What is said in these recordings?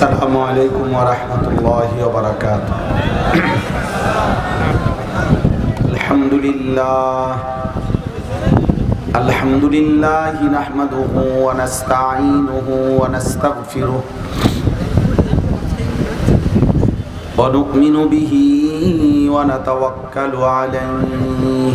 السلام عليكم ورحمة الله وبركاته الحمد لله الحمد لله نحمده ونستعينه ونستغفره ونؤمن به ونتوكل عليه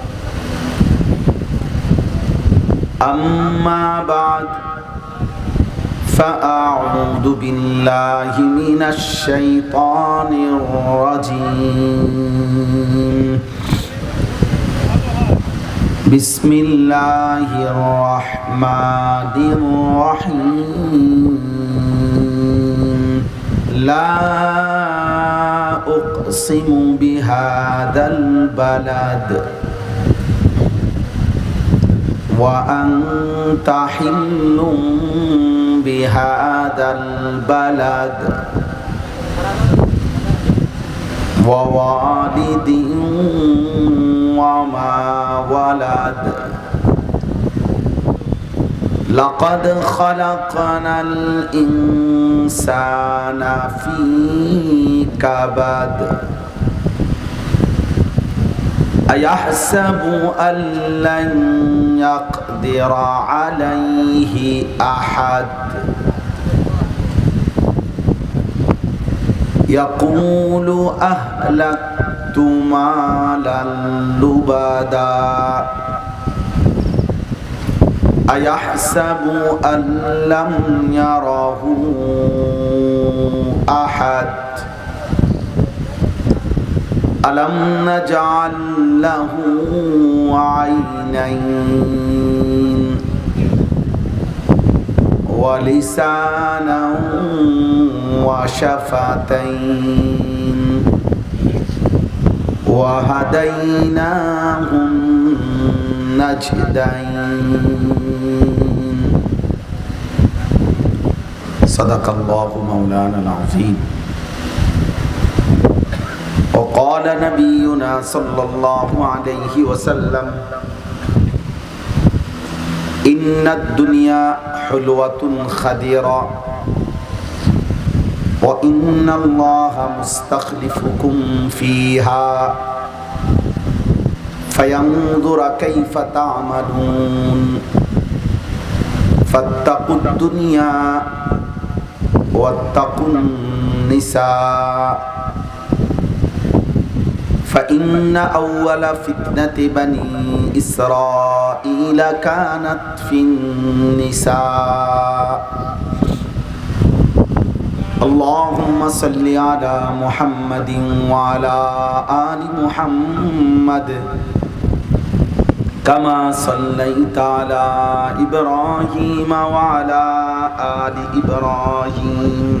أما بعد فأعوذ بالله من الشيطان الرجيم بسم الله الرحمن الرحيم لا أقسم بهذا البلد وأنت حل بهذا البلد ووالد وما ولد. لقد خلقنا الإنسان في كبد. أيحسب أن لن يقدر عليه أحد؟ يقول أهلكت مالا لبدا. أيحسب أن لم يره أحد؟ ألم نجعل له عينين ولسانا وشفتين وهديناه النجدين صدق الله مولانا العظيم. وقال نبينا صلى الله عليه وسلم إن الدنيا حلوة خديرة وإن الله مستخلفكم فيها فينظر كيف تعملون فاتقوا الدنيا واتقوا النساء. فإن أول فتنة بني إسرائيل كانت في النساء. اللهم صل على محمد وعلى آل محمد. كما صليت على إبراهيم وعلى آل إبراهيم.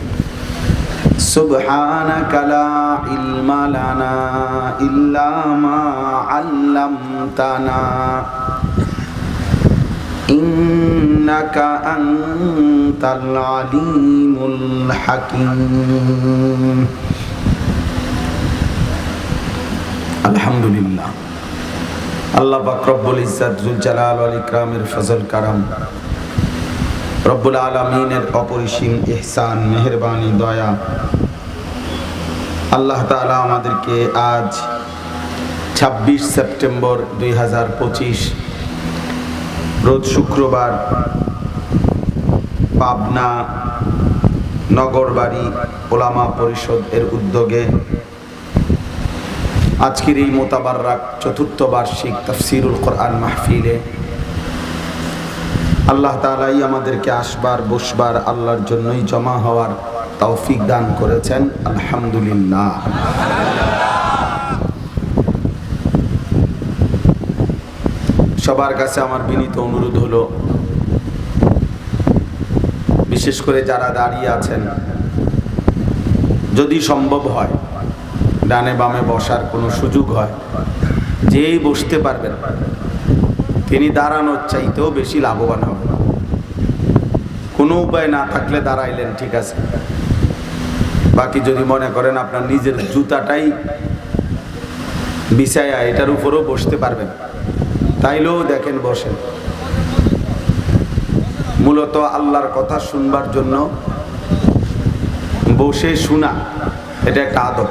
سبحانك لا علم لنا إلا ما علمتنا إن إنك أنت العليم الحكيم الحمد لله আল্লাহ পাক রব্বুল ইজ্জাত জুল জালাল ওয়াল ইকরামের ফজল কারাম রব্বুল আলামিনের অপরিসীম ইহসান, মেহেরবানি, দয়া। আল্লাহ তাআলা আমাদেরকে আজ ছাব্বিশ সেপ্টেম্বর দুই হাজার পঁচিশ, রোজ শুক্রবার পাবনা নগরবাড়ি ওলামা পরিষদ এর উদ্যোগে আজকের এই মোতাবাররাক চতুর্থ বার্ষিক তফসিরুল কোরআন মাহফিলে আল্লাহ তালাই আমাদেরকে আসবার, বসবার, আল্লাহর জন্যই জমা হওয়ার তৌফিক দান করেছেন। আলহামদুলিল্লাহ। সবার কাছে আমার বিনীত অনুরোধ হলো, বিশেষ করে যারা দাঁড়িয়ে আছেন, যদি সম্ভব হয়, ডানে বামে বসার কোনো সুযোগ হয়, যেই বসতে পারবেন তিনি দাঁড়ানোর চাইতেও বেশি লাভবান হবেন। কোনো উপায় না থাকলে দাঁড়াইলেন, ঠিক আছে। বাকি যদি মনে করেন আপনার নিজের জুতাটাই বিছায়া এটার উপরেও বসতে পারবেন, তাইলেও দেখেন বসেন। মূলত আল্লাহর কথা শুনবার জন্য বসে শোনা, এটা একটা আদব।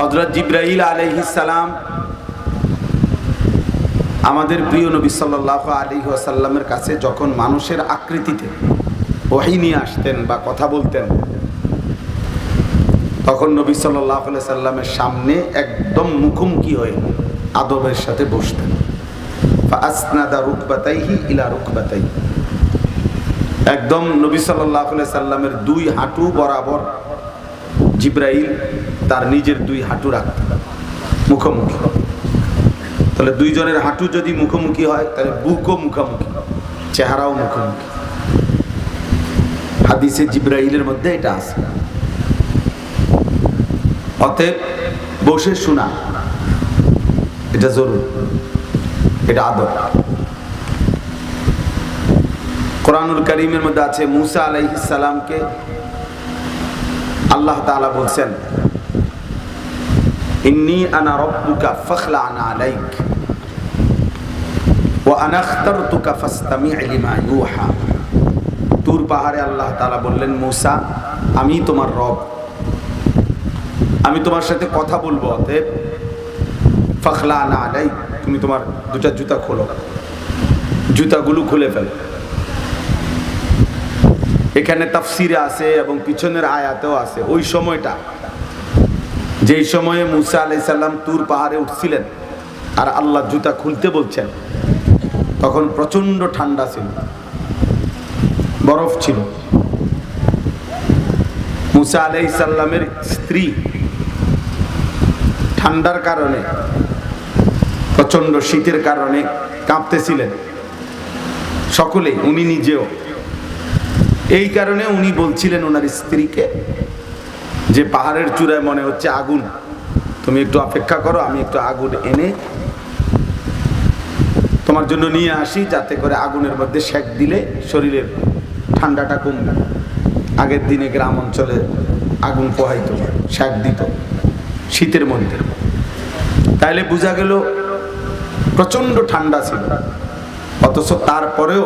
হজরত জিব্রাহিল আলহিসাল্লাম আমাদের প্রিয় নবী সাল্লাহ আলী আসাল্লামের কাছে যখন মানুষের আকৃতিতে ওহি নিয়ে আসতেন বা কথা বলতেন, তখন নবী সাল্লাহ সাল্লামের সামনে একদম মুখোমুখি হয়ে আদবের সাথে বসতেন। আসনাদা রুকবাতাইহি ইলা রুকবাতাই একদম নবী সাল্লাহ সাল্লামের দুই হাঁটু বরাবর জিব্রাইল তার নিজের দুই হাঁটু রাখতেন, মুখোমুখি। তাহলে দুইজনের হাঁটু যদি মুখোমুখি হয়, তাহলে বুকও মুখোমুখি, চেহারাও মুখোমুখি। হাদিসে জিব্রাইলের মধ্যে এটা আছে। অতএব বসে শোনা, এটা জরুর, এটা আদর কোরআনুল করিমের মধ্যে আছে, মুসা আলাইসালামকে আল্লাহ তাআলা বলছেন, ইন্নি আনা রব্বুকা ফখলা আনা আলাইক। ওয়া আনা আখতারতুকা ফাসতামি' লিমা ইউহা। তুর পাহাড়ে আল্লাহ তাআলা বললেন, মুসা, আমি তোমার রব। আমি তোমার সাথে কথা বলব, অতএব ফখলা আনা আলাইক তুমি তোমার দুটা জুতা খোলো। জুতাগুলো খুলে ফেলো। এখানে তাফসিরে আছে এবং পিছনের আয়াতেও আছে। ওই সময়টা, যেই সময়ে মুসা আলাই সাল্লাম তুর পাহাড়ে উঠছিলেন আর আল্লাহ জুতা খুলতে বলছেন তখন প্রচণ্ড ঠান্ডা ছিল। বরফ ছিল। মুসা আলাই সাল্লামের স্ত্রী ঠান্ডার কারণে প্রচণ্ড শীতের কারণে কাঁপতেছিলেন। সকলে, উনি নিজেও। এই কারণে উনি বলছিলেন ওনার স্ত্রীকে যে পাহাড়ের চূড়ায় মনে হচ্ছে আগুন। তুমি একটু অপেক্ষা করো, আমি একটু আগুন এনে তোমার জন্য নিয়ে আসি, যাতে করে আগুনের মধ্যে সেক দিলে শরীরের ঠান্ডাটা কমবে আগের দিনে গ্রাম অঞ্চলে আগুন পোহাইতো, সেক দিত, শীতের মধ্যে। তাইলে বোঝা গেল প্রচণ্ড ঠান্ডা ছিল। অথচ তারপরেও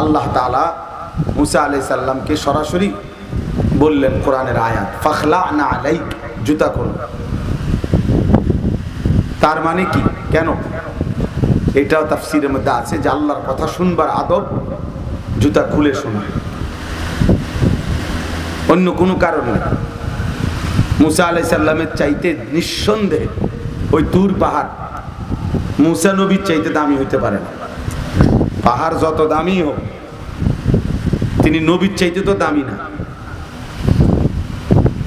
আল্লাহ তালা মুসা আলাই সাল্লামকে সরাসরি বললেন কোরআনের আয়াত ফাখলা না আলাই জুতা করল তার মানে কি? কেন? এটাও তাফসিরের মধ্যে আছে যে আল্লাহর কথা শুনবার আদব জুতা খুলে শোনা। অন্য কোনো কারণে মুসা আলাই সাল্লামের চাইতে নিঃসন্দেহে ওই তুর পাহাড় মুসা নবীর চাইতে দামি হইতে পারে না। পাহাড় যত দামি হোক, তিনি নবীর চাইতে তো দামি না।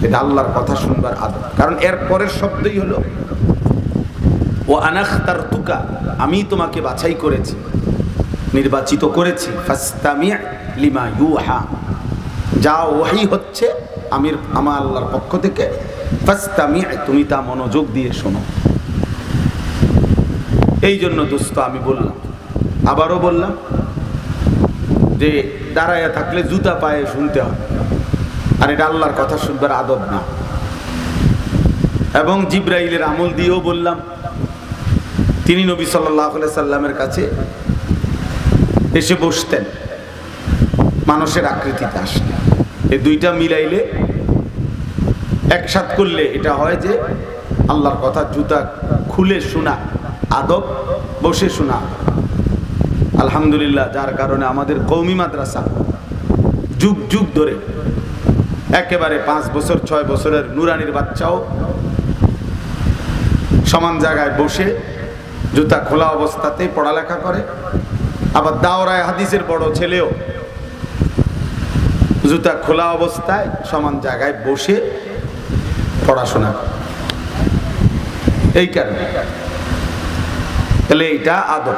এটা আল্লাহর কথা শুনবার আদব। কারণ এর পরের শব্দই হলো ও আনাখতার তুকা আমি তোমাকে বাছাই করেছি, নির্বাচিত করেছি ফাস্তামিয়া লিমা ইউহা। যা ওহাই হচ্ছে আমির, আমার আল্লাহর পক্ষ থেকে ফাস্তামিয়া তুমি তা মনোযোগ দিয়ে শোনো। এই জন্য দোস্ত আমি বললাম, আবারও বললাম যে দাঁড়াইয়া থাকলে জুতা পায়ে শুনতে হয় আর এটা আল্লাহর কথা শুনবার আদব না। এবং জিব্রাইলের আমল দিয়েও বললাম তিনি নবী সাল্লাহ সাল্লামের কাছে এসে বসতেন। মানুষের আকৃতিতে আসলে। এই দুইটা মিলাইলে একসাথ করলে এটা হয় যে আল্লাহর কথা জুতা খুলে শোনা, আদব বসে শোনা। আলহামদুলিল্লাহ, যার কারণে আমাদের কৌমি মাদ্রাসা যুগ যুগ ধরে একেবারে পাঁচ বছর, ছয় বছরের নুরানির বাচ্চাও সমান জায়গায় বসে জুতা খোলা অবস্থাতেই পড়ালেখা করে। আবার দাওরায় হাদিসের বড় ছেলেও জুতা খোলা অবস্থায় সমান জায়গায় বসে পড়াশোনা এই কারণে। তাহলে এইটা আদব।